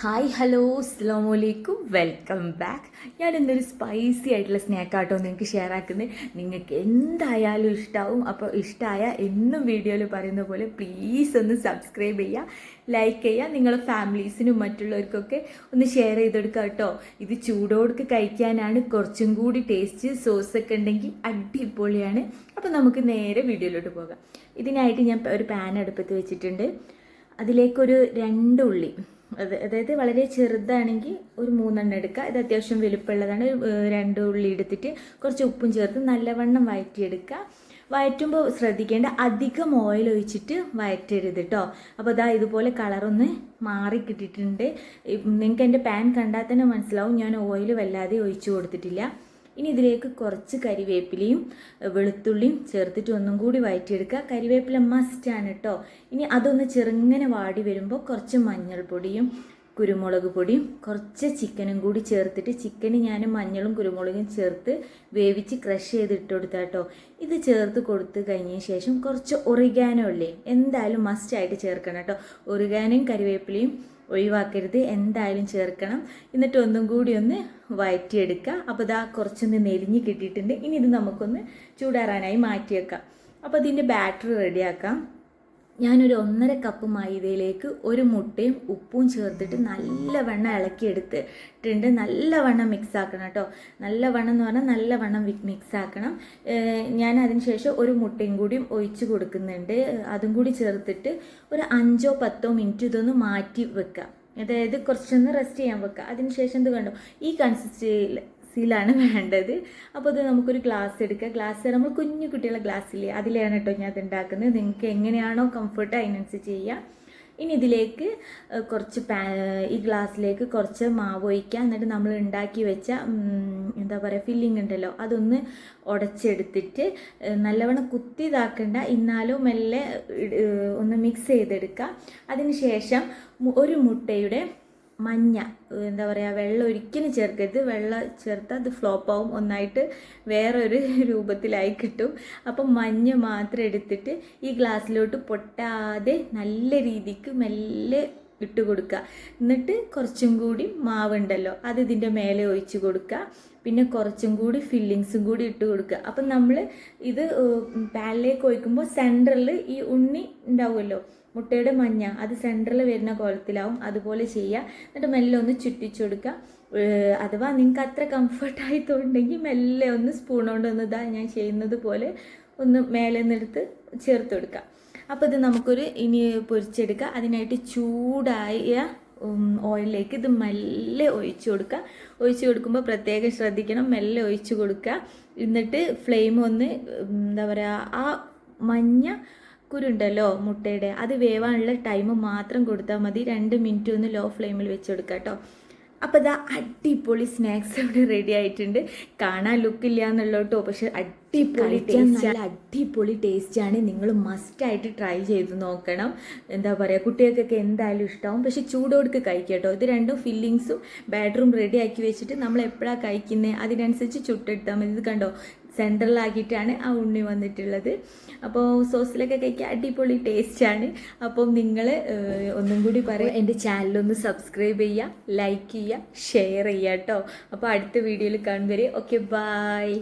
Hi hello അസ്സാം വലൈക്കും welcome back ഞാൻ ഇന്നൊരു സ്പൈസി ആയിട്ടുള്ള സ്നാക്ക് സ്നാക്കാട്ടോ നിങ്ങൾക്ക് ഷെയർ ആക്കുന്നത് നിങ്ങൾക്ക് എന്തായാലും ഇഷ്ടമാവും അപ്പോൾ ഇഷ്ടമായ എന്നും വീഡിയോയിൽ പറയുന്ന പോലെ പ്ലീസ് ഒന്ന് സബ്സ്ക്രൈബ് ചെയ്യുക ലൈക്ക് ചെയ്യുക നിങ്ങളെ ഫാമിലീസിനും മറ്റുള്ളവർക്കൊക്കെ ഒന്ന് ഷെയർ ചെയ്തെടുക്കുക കേട്ടോ. ഇത് ചൂടോടുക്ക് കഴിക്കാനാണ്. കുറച്ചും കൂടി ടേസ്റ്റ് സോസൊക്കെ ഉണ്ടെങ്കിൽ അടിപൊളിയാണ്. അപ്പോൾ നമുക്ക് നേരെ വീഡിയോയിലോട്ട് പോകാം. ഇതിനായിട്ട് ഞാൻ ഒരു പാൻ അടുപ്പത്ത് വെച്ചിട്ടുണ്ട്. അതിലേക്കൊരു രണ്ട് ഉള്ളി. അതായത് വളരെ ചെറുതാണെങ്കിൽ ഒരു മൂന്നെണ്ണം എടുക്കുക. ഇത് അത്യാവശ്യം വലുപ്പമുള്ളതാണ്. രണ്ട് ഉള്ളി എടുത്തിട്ട് കുറച്ച് ഉപ്പും ചേർത്ത് നല്ലവണ്ണം വഴറ്റിയെടുക്കുക വഴറ്റുമ്പോൾ ശ്രദ്ധിക്കേണ്ട അധികം ഓയിൽ ഒഴിച്ചിട്ട് വഴറ്റരുത് കേട്ടോ അപ്പോൾ ഇതാ ഇതുപോലെ കളറൊന്ന് മാറി കിട്ടിയിട്ടുണ്ട്. നിങ്ങൾക്ക് എന്റെ പാൻ കണ്ടാൽ തന്നെ മനസ്സിലാവും. ഞാൻ ഓയിൽ വല്ലാതെ ഒഴിച്ചു കൊടുത്തിട്ടില്ല. ഇനി ഇതിലേക്ക് കുറച്ച് കരിവേപ്പിലയും വെളുത്തുള്ളിയും ചേർത്തിട്ട് ഒന്നും കൂടി വഴറ്റിയെടുക്കുക കരിവേപ്പില ആണ് കേട്ടോ ഇനി അതൊന്ന് ചെറുങ്ങനെ വാടി വരുമ്പോൾ കുറച്ച് മഞ്ഞൾപ്പൊടിയും കുരുമുളക് പൊടിയും കുറച്ച് ചിക്കനും കൂടി ചേർത്തിട്ട് ചിക്കന് ഞാൻ മഞ്ഞളും കുരുമുളകും ചേർത്ത് വേവിച്ച് ക്രഷ് ചെയ്ത് ഇട്ട് കൊടുത്താൽ കേട്ടോ ഇത് ചേർത്ത് കൊടുത്ത് കഴിഞ്ഞതിന് ശേഷം കുറച്ച് ഒറിഗാനോ ഇല്ലേ എന്തായാലും മസ്റ്റായിട്ട് ചേർക്കണം കേട്ടോ ഒറിഗാനോയും കരിവേപ്പിലയും ഒഴിവാക്കരുത്. എന്തായാലും ചേർക്കണം. എന്നിട്ട് ഒന്നും കൂടി ഒന്ന് വഴറ്റിയെടുക്കുക അപ്പോൾ ഇതാ കുറച്ചൊന്ന് നെരിഞ്ഞ് കിട്ടിയിട്ടുണ്ട്. ഇനി ഇത് നമുക്കൊന്ന് ചൂടാറാനായി മാറ്റി വെക്കാം അപ്പോൾ ഇതിന്റെ ബാറ്ററി റെഡിയാക്കാം. ഞാനൊരു ഒന്നര കപ്പ് മൈദയിലേക്ക് ഒരു മുട്ടയും ഉപ്പും ചേർത്തിട്ട് നല്ലവണ്ണം ഇളക്കിയെടുത്തിട്ടുണ്ട്. നല്ലവണ്ണം മിക്സ് ആക്കണം കേട്ടോ. നല്ലവണ്ണം എന്ന് പറഞ്ഞാൽ നല്ലവണ്ണം മിക്സ് ആക്കണം. ഞാൻ അതിന് ശേഷം ഒരു മുട്ടയും കൂടിയും ഒഴിച്ച് കൊടുക്കുന്നുണ്ട്. അതും കൂടി ചേർത്തിട്ട് ഒരു അഞ്ചോ പത്തോ മിനിറ്റ് ഇതൊന്ന് മാറ്റി വെക്കുക അതായത് കുറച്ചൊന്ന് റെസ്റ്റ് ചെയ്യാൻ വെക്കുക അതിന് ശേഷം ഇത് കണ്ടോ? ഈ കൺസിസ്റ്റൻസിയിലാണ് വേണ്ടത്. അപ്പോൾ അത് നമുക്കൊരു ഗ്ലാസ് എടുക്കുക ഗ്ലാസ് നമ്മൾ കുഞ്ഞു കുട്ടികളെ ഗ്ലാസ്സില്ലേ? അതിലാണ് കേട്ടോ ഞാൻ അത് ഉണ്ടാക്കുന്നത്. നിങ്ങൾക്ക് എങ്ങനെയാണോ കംഫർട്ട് അതിനനുസരിച്ച് ചെയ്യുക ഇനി ഇതിലേക്ക് കുറച്ച് പാ ഈ ഗ്ലാസ്സിലേക്ക് കുറച്ച് മാവ് ഒഴിക്കുക എന്നിട്ട് നമ്മൾ ഉണ്ടാക്കി വെച്ച എന്താ പറയുക ഫില്ലിംഗ് ഉണ്ടല്ലോ അതൊന്ന് ഉടച്ചെടുത്തിട്ട് നല്ലവണ്ണം കുത്തി ഇതാക്കണ്ട എന്നാലും മെല്ലെ ഒന്ന് മിക്സ് ചെയ്തെടുക്കുക അതിന് ശേഷം ഒരു മുട്ടയുടെ മഞ്ഞ എന്താ പറയുക വെള്ളം ഒരിക്കലും ചേർക്കരുത്. വെള്ളം ചേർത്താൽ അത് ഫ്ലോപ്പ് ആവും ഒന്നായിട്ട് വേറൊരു രൂപത്തിലായി കിട്ടും. അപ്പം മഞ്ഞ മാത്രം എടുത്തിട്ട് ഈ ഗ്ലാസ്സിലോട്ട് പൊട്ടാതെ നല്ല രീതിക്ക് മെല്ലെ ഇട്ട് കൊടുക്കുക എന്നിട്ട് കുറച്ചും കൂടി മാവുണ്ടല്ലോ അത് ഇതിന്റെ മേലെ ഒഴിച്ച് കൊടുക്കുക. പിന്നെ കുറച്ചും കൂടി ഫില്ലിങ്സും കൂടി ഇട്ട് കൊടുക്കുക. അപ്പം നമ്മൾ ഇത് പാനിലേക്ക് ഒഴിക്കുമ്പോൾ സെന്ററിൽ ഈ ഉണ്ണി ഉണ്ടാവുമല്ലോ മുട്ടയുടെ മഞ്ഞ അത് സെന്ററിൽ വരുന്ന കോലത്തിലാവും. അതുപോലെ ചെയ്യുക. എന്നിട്ട് മെല്ലെ ഒന്ന് ചുറ്റിച്ചു കൊടുക്കുക. അഥവാ നിങ്ങൾക്ക് അത്ര കംഫർട്ടായി തോന്നുന്നെങ്കിൽ മെല്ലെ ഒന്ന് സ്പൂൺ കൊണ്ട് ഒന്ന് ഇതാ ഞാൻ ചെയ്യുന്നത് പോലെ ഒന്ന് മേലെ നിന്നെടുത്ത് ചേർത്ത് കൊടുക്കുക. അപ്പോൾ ഇത് നമുക്കൊരു ഇനി പൊരിച്ചെടുക്കുക അതിനായിട്ട് ചൂടായ ഓയിലിലേക്ക് ഇത് മെല്ലെ ഒഴിച്ച് കൊടുക്കുക ഒഴിച്ച് കൊടുക്കുമ്പോൾ പ്രത്യേകം ശ്രദ്ധിക്കണം. മെല്ലെ ഒഴിച്ച് കൊടുക്കുക. എന്നിട്ട് ഫ്ലെയിം ഒന്ന് എന്താ പറയുക ആ മഞ്ഞ കുരുണ്ടല്ലോ മുട്ടയുടെ അത് വേവാനുള്ള ടൈം മാത്രം കൊടുത്താൽ മതി. രണ്ട് മിനിറ്റ് ഒന്ന് ലോ ഫ്ലെയിമിൽ വെച്ച് കൊടുക്കുക കേട്ടോ അപ്പോൾ ഇതാ അടിപൊളി സ്നാക്സ് ഇവിടെ റെഡി ആയിട്ടുണ്ട്. കാണാൻ ലുക്കില്ല എന്നുള്ളോട്ടോ പക്ഷെ അടിപൊളി ടേസ്റ്റ് നല്ല ടേസ്റ്റ് ആണ്. നിങ്ങൾ മസ്റ്റായിട്ട് ട്രൈ ചെയ്ത് നോക്കണം. എന്താ പറയുക കുട്ടികൾക്കൊക്കെ എന്തായാലും ഇഷ്ടമാവും പക്ഷെ ചൂടോടുക്ക് കഴിക്കുക കേട്ടോ ഇത് രണ്ടും ഫില്ലിങ്സും ബാറ്ററും റെഡി ആക്കി വെച്ചിട്ട് നമ്മൾ എപ്പോഴാണ് കഴിക്കുന്നത് അതിനനുസരിച്ച് ചുട്ടെടുത്താൽ മതി. ഇത് കണ്ടോ സെൻട്രലാക്കിയിട്ടാണ് ആ ഉണ്ണി വന്നിട്ടുള്ളത്. അപ്പോൾ സോസിലൊക്കെ കഴിക്കാൻ അടിപൊളി ടേസ്റ്റാണ് അപ്പം നിങ്ങൾ ഒന്നും കൂടി പറയും. എന്റെ ചാനലൊന്ന് സബ്സ്ക്രൈബ് ചെയ്യുക ലൈക്ക് ചെയ്യുക ഷെയർ ചെയ്യുക കേട്ടോ അപ്പോൾ അടുത്ത വീഡിയോയിൽ കാണും വരെ. Okay bye